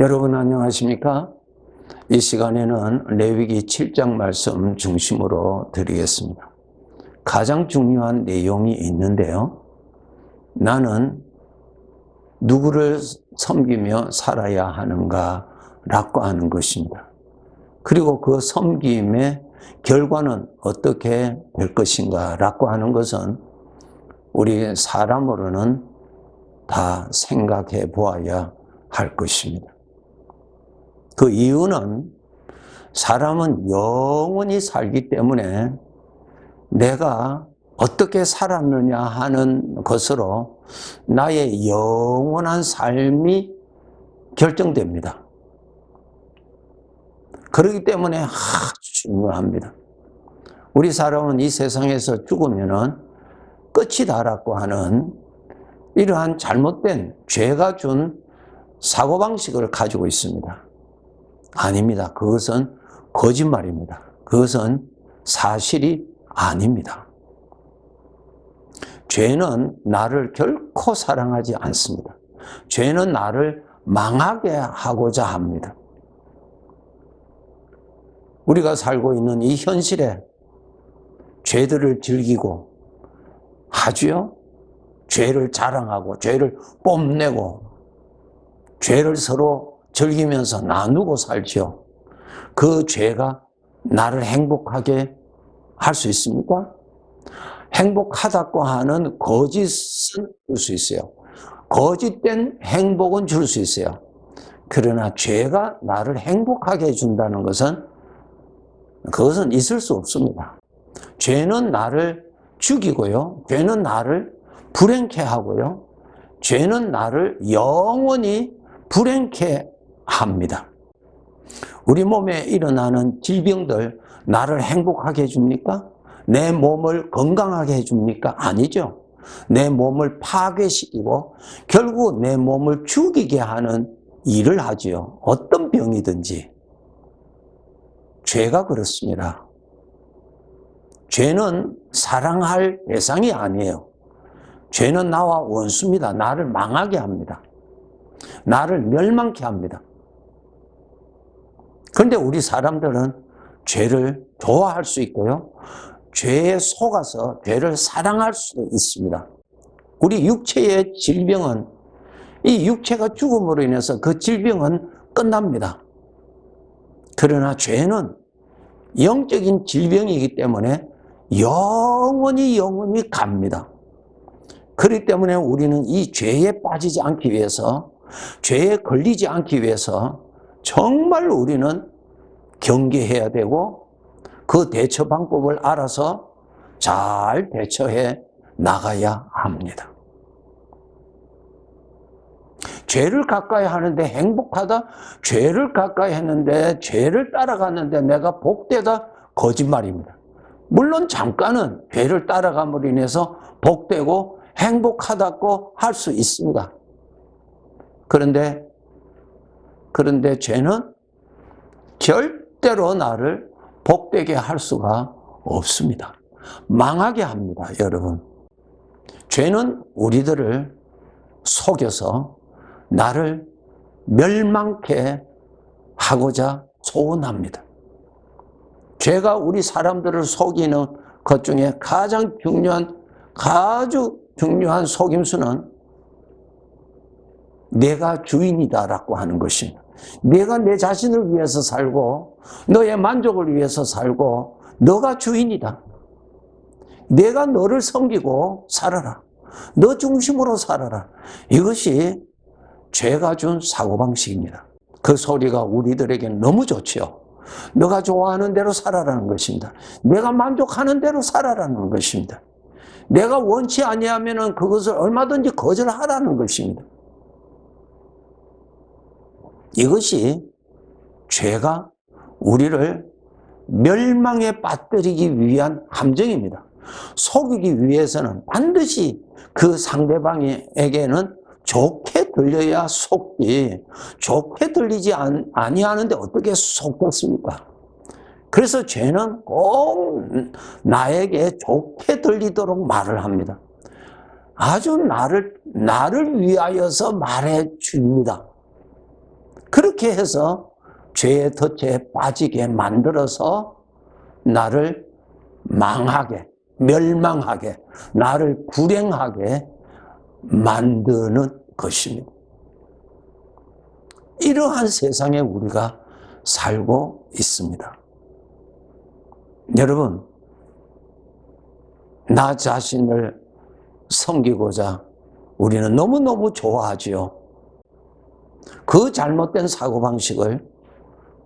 여러분 안녕하십니까? 이 시간에는 레위기 7장 말씀 중심으로 드리겠습니다. 가장 중요한 내용이 있는데요. 나는 누구를 섬기며 살아야 하는가 라고 하는 것입니다. 그리고 그 섬김의 결과는 어떻게 될 것인가 라고 하는 것은 우리 사람으로는 다 생각해 보아야 할 것입니다. 그 이유는 사람은 영원히 살기 때문에 내가 어떻게 살았느냐 하는 것으로 나의 영원한 삶이 결정됩니다. 그렇기 때문에 아주 중요합니다. 우리 사람은 이 세상에서 죽으면은 끝이다라고 하는 이러한 잘못된 죄가 준 사고방식을 가지고 있습니다. 아닙니다. 그것은 거짓말입니다. 그것은 사실이 아닙니다. 죄는 나를 결코 사랑하지 않습니다. 죄는 나를 망하게 하고자 합니다. 우리가 살고 있는 이 현실에 죄들을 즐기고 하지요? 죄를 자랑하고 죄를 뽐내고 죄를 서로 즐기면서 나누고 살지요. 그 죄가 나를 행복하게 할 수 있습니까? 행복하다고 하는 거짓은 줄 수 있어요. 거짓된 행복은 줄 수 있어요. 그러나 죄가 나를 행복하게 해준다는 것은 그것은 있을 수 없습니다. 죄는 나를 죽이고요. 죄는 나를 불행케 하고요. 죄는 나를 영원히 불행케 합니다. 우리 몸에 일어나는 질병들 나를 행복하게 해줍니까? 내 몸을 건강하게 해줍니까? 아니죠. 내 몸을 파괴시키고 결국 내 몸을 죽이게 하는 일을 하지요. 어떤 병이든지. 죄가 그렇습니다. 죄는 사랑할 대상이 아니에요. 죄는 나와 원수입니다. 나를 망하게 합니다. 나를 멸망케 합니다. 그런데 우리 사람들은 죄를 좋아할 수 있고요. 죄에 속아서 죄를 사랑할 수도 있습니다. 우리 육체의 질병은 이 육체가 죽음으로 인해서 그 질병은 끝납니다. 그러나 죄는 영적인 질병이기 때문에 영원히 영원히 갑니다. 그렇기 때문에 우리는 이 죄에 빠지지 않기 위해서 죄에 걸리지 않기 위해서 정말 우리는 경계해야 되고 그 대처 방법을 알아서 잘 대처해 나가야 합니다. 죄를 가까이 하는데 행복하다? 죄를 가까이 했는데 죄를 따라갔는데 내가 복되다? 거짓말입니다. 물론 잠깐은 죄를 따라감으로 인해서 복되고 행복하다고 할 수 있습니다. 그런데, 그런데 죄는 절대로 나를 복되게 할 수가 없습니다. 망하게 합니다, 여러분. 죄는 우리들을 속여서 나를 멸망케 하고자 소원합니다. 죄가 우리 사람들을 속이는 것 중에 가장 중요한, 아주 중요한 속임수는 내가 주인이다라고 하는 것입니다. 내가 내 자신을 위해서 살고, 너의 만족을 위해서 살고, 너가 주인이다. 내가 너를 섬기고 살아라. 너 중심으로 살아라. 이것이 죄가 준 사고방식입니다. 그 소리가 우리들에게 너무 좋지요. 너가 좋아하는 대로 살아라는 것입니다. 내가 만족하는 대로 살아라는 것입니다. 내가 원치 아니하면 그것을 얼마든지 거절하라는 것입니다. 이것이 죄가 우리를 멸망에 빠뜨리기 위한 함정입니다. 속이기 위해서는 반드시 그 상대방에게는 좋게 들려야 속지 좋게 들리지 아니하는데 어떻게 속겠습니까? 그래서 죄는 꼭 나에게 좋게 들리도록 말을 합니다. 아주 나를 나를 위하여서 말해 줍니다. 그렇게 해서 죄의 덫에 빠지게 만들어서 나를 망하게, 멸망하게, 나를 불행하게 만드는 것입니다. 이러한 세상에 우리가 살고 있습니다. 여러분, 나 자신을 섬기고자 우리는 너무너무 좋아하지요. 그 잘못된 사고방식을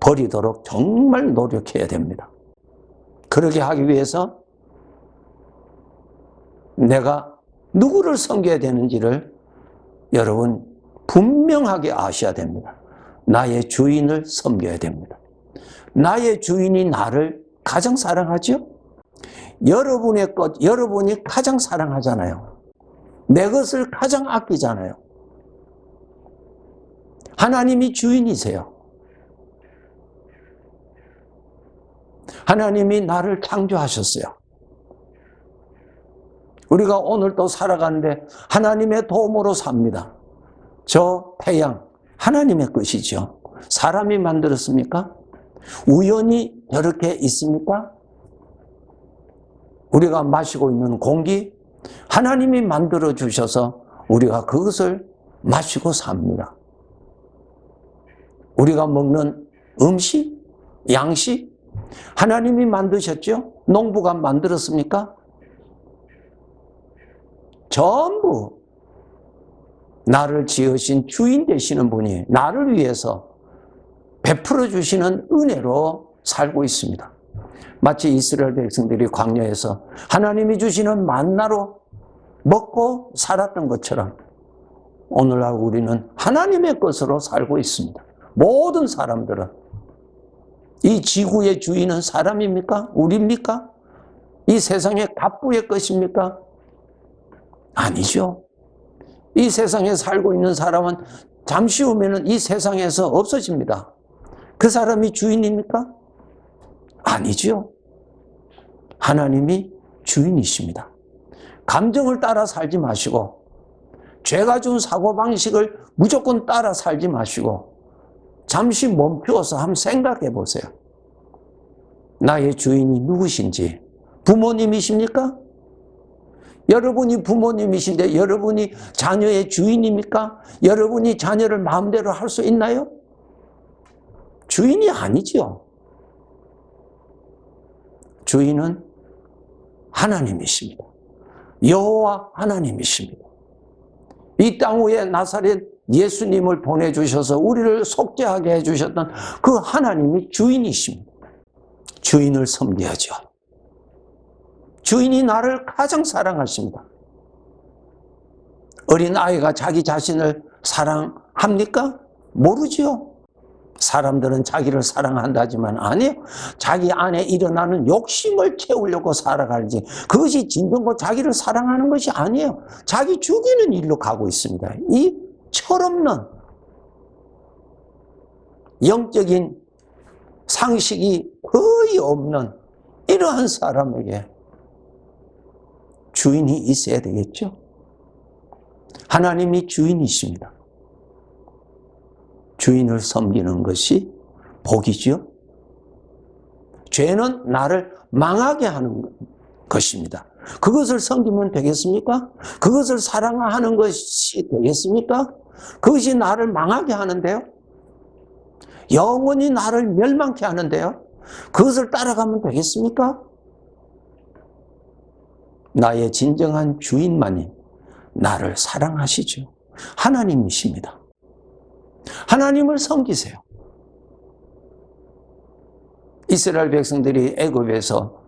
버리도록 정말 노력해야 됩니다. 그러게 하기 위해서 내가 누구를 섬겨야 되는지를 여러분 분명하게 아셔야 됩니다. 나의 주인을 섬겨야 됩니다. 나의 주인이 나를 가장 사랑하죠? 여러분의 것, 여러분이 가장 사랑하잖아요. 내 것을 가장 아끼잖아요. 하나님이 주인이세요. 하나님이 나를 창조하셨어요. 우리가 오늘 또 살아가는데 하나님의 도움으로 삽니다. 저 태양, 하나님의 것이죠. 사람이 만들었습니까? 우연히 저렇게 있습니까? 우리가 마시고 있는 공기, 하나님이 만들어 주셔서 우리가 그것을 마시고 삽니다. 우리가 먹는 음식, 양식, 하나님이 만드셨죠? 농부가 만들었습니까? 전부 나를 지으신 주인 되시는 분이 나를 위해서 베풀어 주시는 은혜로 살고 있습니다. 마치 이스라엘 백성들이 광야에서 하나님이 주시는 만나로 먹고 살았던 것처럼 오늘날 우리는 하나님의 것으로 살고 있습니다. 모든 사람들은 이 지구의 주인은 사람입니까? 우리입니까? 이 세상의 갑부의 것입니까? 아니죠. 이 세상에 살고 있는 사람은 잠시 후면은 이 세상에서 없어집니다. 그 사람이 주인입니까? 아니죠. 하나님이 주인이십니다. 감정을 따라 살지 마시고, 죄가 준 사고방식을 무조건 따라 살지 마시고, 잠시 멈추어서 한번 생각해 보세요. 나의 주인이 누구신지, 부모님이십니까? 여러분이 부모님이신데 여러분이 자녀의 주인입니까? 여러분이 자녀를 마음대로 할 수 있나요? 주인이 아니지요. 주인은 하나님이십니다. 여호와 하나님이십니다. 이 땅 위에 나사렛 예수님을 보내주셔서 우리를 속죄하게 해주셨던 그 하나님이 주인이십니다. 주인을 섬겨야죠. 주인이 나를 가장 사랑하십니다. 어린 아이가 자기 자신을 사랑합니까? 모르지요. 사람들은 자기를 사랑한다지만 아니요. 자기 안에 일어나는 욕심을 채우려고 살아가지. 그것이 진정고 자기를 사랑하는 것이 아니에요. 자기 죽이는 일로 가고 있습니다. 이 철없는 영적인 상식이 거의 없는 이러한 사람에게 주인이 있어야 되겠죠? 하나님이 주인이십니다. 주인을 섬기는 것이 복이죠. 죄는 나를 망하게 하는 것입니다. 그것을 섬기면 되겠습니까? 그것을 사랑하는 것이 되겠습니까? 그것이 나를 망하게 하는데요. 영원히 나를 멸망케 하는데요. 그것을 따라가면 되겠습니까? 나의 진정한 주인만이 나를 사랑하시죠. 하나님이십니다. 하나님을 섬기세요. 이스라엘 백성들이 애굽에서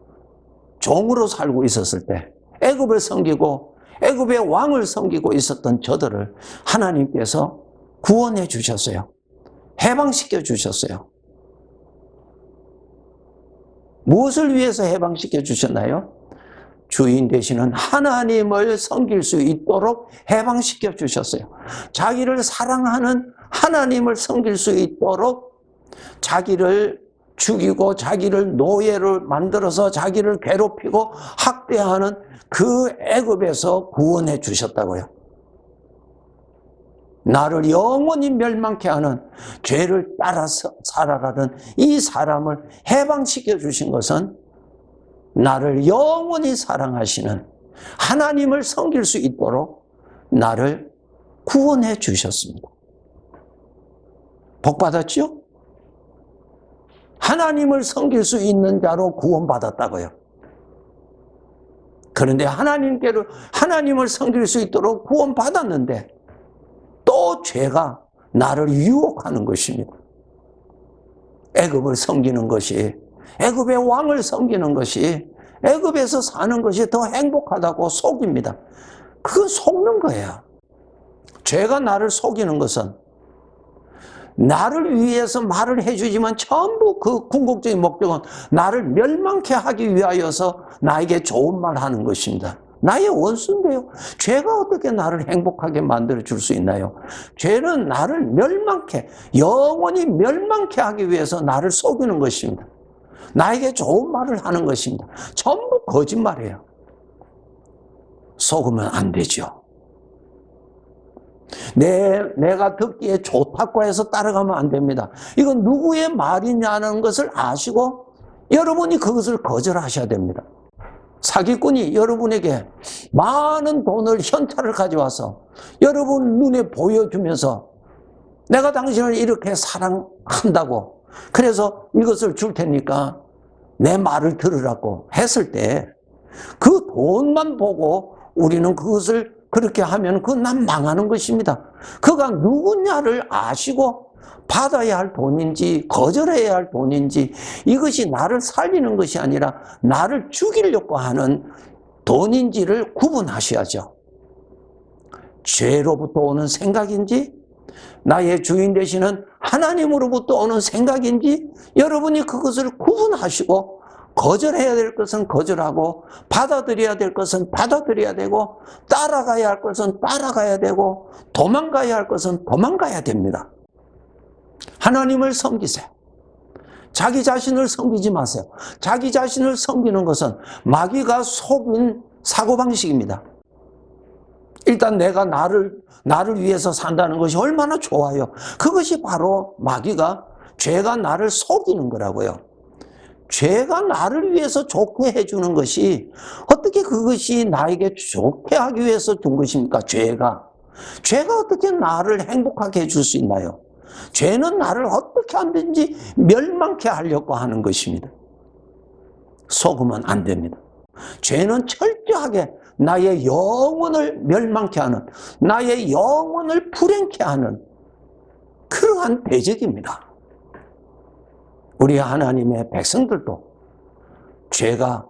종으로 살고 있었을 때 애굽을 섬기고 애굽의 왕을 섬기고 있었던 저들을 하나님께서 구원해 주셨어요. 해방시켜 주셨어요. 무엇을 위해서 해방시켜 주셨나요? 주인 되시는 하나님을 섬길 수 있도록 해방시켜 주셨어요. 자기를 사랑하는 하나님을 섬길 수 있도록 자기를 죽이고 자기를 노예를 만들어서 자기를 괴롭히고 학대하는 그 애굽에서 구원해 주셨다고요. 나를 영원히 멸망케 하는 죄를 따라서 살아가던 이 사람을 해방시켜 주신 것은 나를 영원히 사랑하시는 하나님을 섬길 수 있도록 나를 구원해 주셨습니다. 복 받았죠? 하나님을 섬길 수 있는 자로 구원받았다고요. 그런데 하나님께로 하나님을 섬길 수 있도록 구원받았는데 또 죄가 나를 유혹하는 것입니다. 애굽을 섬기는 것이 애굽의 왕을 섬기는 것이 애굽에서 사는 것이 더 행복하다고 속입니다. 그건 속는 거예요. 죄가 나를 속이는 것은 나를 위해서 말을 해주지만 전부 그 궁극적인 목적은 나를 멸망케 하기 위하여서 나에게 좋은 말 하는 것입니다. 나의 원수인데요. 죄가 어떻게 나를 행복하게 만들어 줄 수 있나요? 죄는 나를 멸망케, 영원히 멸망케 하기 위해서 나를 속이는 것입니다. 나에게 좋은 말을 하는 것입니다. 전부 거짓말이에요. 속으면 안 되죠. 내, 내가 듣기에 좋다고 해서 따라가면 안 됩니다. 이건 누구의 말이냐는 것을 아시고 여러분이 그것을 거절하셔야 됩니다. 사기꾼이 여러분에게 많은 돈을 현찰을 가져와서 여러분 눈에 보여주면서 내가 당신을 이렇게 사랑한다고 그래서 이것을 줄 테니까 내 말을 들으라고 했을 때 그 돈만 보고 우리는 그것을 그렇게 하면 그건 난 망하는 것입니다. 그가 누구냐를 아시고 받아야 할 돈인지 거절해야 할 돈인지 이것이 나를 살리는 것이 아니라 나를 죽이려고 하는 돈인지를 구분하셔야죠. 죄로부터 오는 생각인지 나의 주인 되시는 하나님으로부터 오는 생각인지 여러분이 그것을 구분하시고 거절해야 될 것은 거절하고 받아들여야 될 것은 받아들여야 되고 따라가야 할 것은 따라가야 되고 도망가야 할 것은 도망가야 됩니다. 하나님을 섬기세요. 자기 자신을 섬기지 마세요. 자기 자신을 섬기는 것은 마귀가 속인 사고방식입니다. 일단 내가 나를, 나를 위해서 산다는 것이 얼마나 좋아요. 그것이 바로 마귀가 죄가 나를 속이는 거라고요. 죄가 나를 위해서 좋게 해주는 것이 어떻게 그것이 나에게 좋게 하기 위해서 준 것입니까? 죄가. 죄가 어떻게 나를 행복하게 해줄 수 있나요? 죄는 나를 어떻게 하든지 멸망케 하려고 하는 것입니다. 속으면 안 됩니다. 죄는 철저하게 나의 영혼을 멸망케 하는, 나의 영혼을 불행케 하는 그러한 대적입니다. 우리 하나님의 백성들도 죄가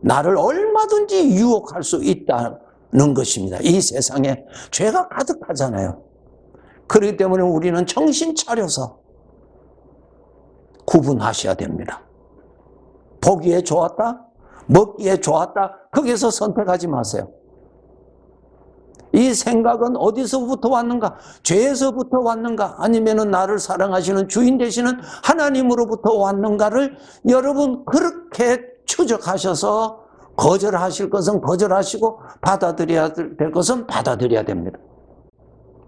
나를 얼마든지 유혹할 수 있다는 것입니다. 이 세상에 죄가 가득하잖아요. 그렇기 때문에 우리는 정신 차려서 구분하셔야 됩니다. 보기에 좋았다, 먹기에 좋았다, 거기서 선택하지 마세요. 이 생각은 어디서부터 왔는가? 죄에서부터 왔는가? 아니면 나를 사랑하시는 주인 되시는 하나님으로부터 왔는가를 여러분 그렇게 추적하셔서 거절하실 것은 거절하시고 받아들여야 될 것은 받아들여야 됩니다.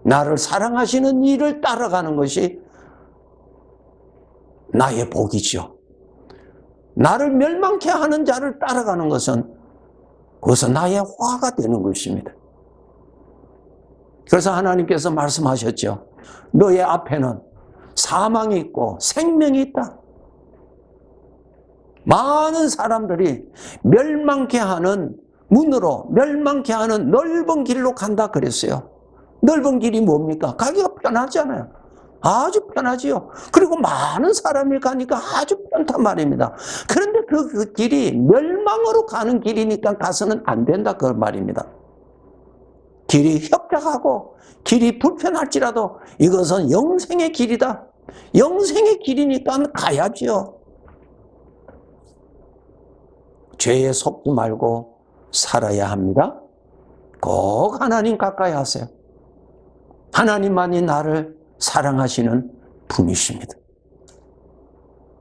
나를 사랑하시는 이를 따라가는 것이 나의 복이죠. 나를 멸망케 하는 자를 따라가는 것은 그것은 나의 화가 되는 것입니다. 그래서 하나님께서 말씀하셨죠. 너의 앞에는 사망이 있고 생명이 있다. 많은 사람들이 멸망케 하는 문으로 멸망케 하는 넓은 길로 간다 그랬어요. 넓은 길이 뭡니까? 가기가 편하잖아요. 아주 편하지요. 그리고 많은 사람이 가니까 아주 편단 말입니다. 그런데 그, 그 길이 멸망으로 가는 길이니까 가서는 안 된다 그 말입니다. 길이 협착하고 길이 불편할지라도 이것은 영생의 길이다. 영생의 길이니까 가야지요. 죄에 속지 말고 살아야 합니다. 꼭 하나님 가까이 하세요. 하나님만이 나를 사랑하시는 분이십니다.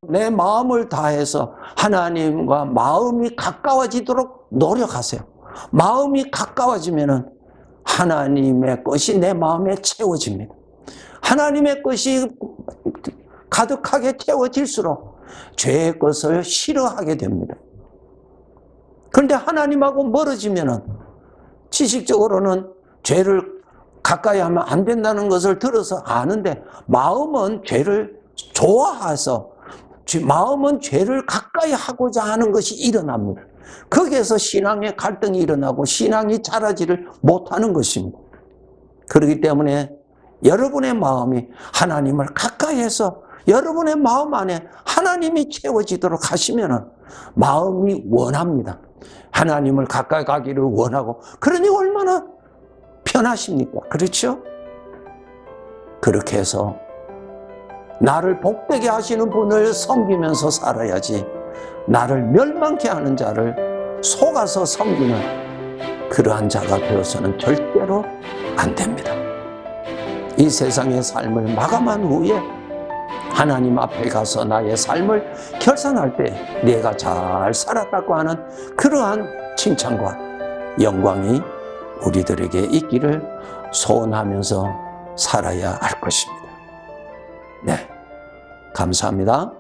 내 마음을 다해서 하나님과 마음이 가까워지도록 노력하세요. 마음이 가까워지면은 하나님의 것이 내 마음에 채워집니다. 하나님의 것이 가득하게 채워질수록 죄의 것을 싫어하게 됩니다. 그런데 하나님하고 멀어지면은 지식적으로는 죄를 가까이 하면 안 된다는 것을 들어서 아는데 마음은 죄를 좋아해서 죄- 마음은 죄를 가까이 하고자 하는 것이 일어납니다. 거기에서 신앙의 갈등이 일어나고 신앙이 자라지를 못하는 것입니다. 그렇기 때문에 여러분의 마음이 하나님을 가까이 해서 여러분의 마음 안에 하나님이 채워지도록 하시면 마음이 원합니다. 하나님을 가까이 가기를 원하고 그러니 얼마나 편하십니까? 그렇죠? 그렇게 해서 나를 복되게 하시는 분을 섬기면서 살아야지 나를 멸망케 하는 자를 속아서 섬기는 그러한 자가 되어서는 절대로 안 됩니다. 이 세상의 삶을 마감한 후에 하나님 앞에 가서 나의 삶을 결산할 때 내가 잘 살았다고 하는 그러한 칭찬과 영광이 우리들에게 있기를 소원하면서 살아야 할 것입니다. 네. 감사합니다.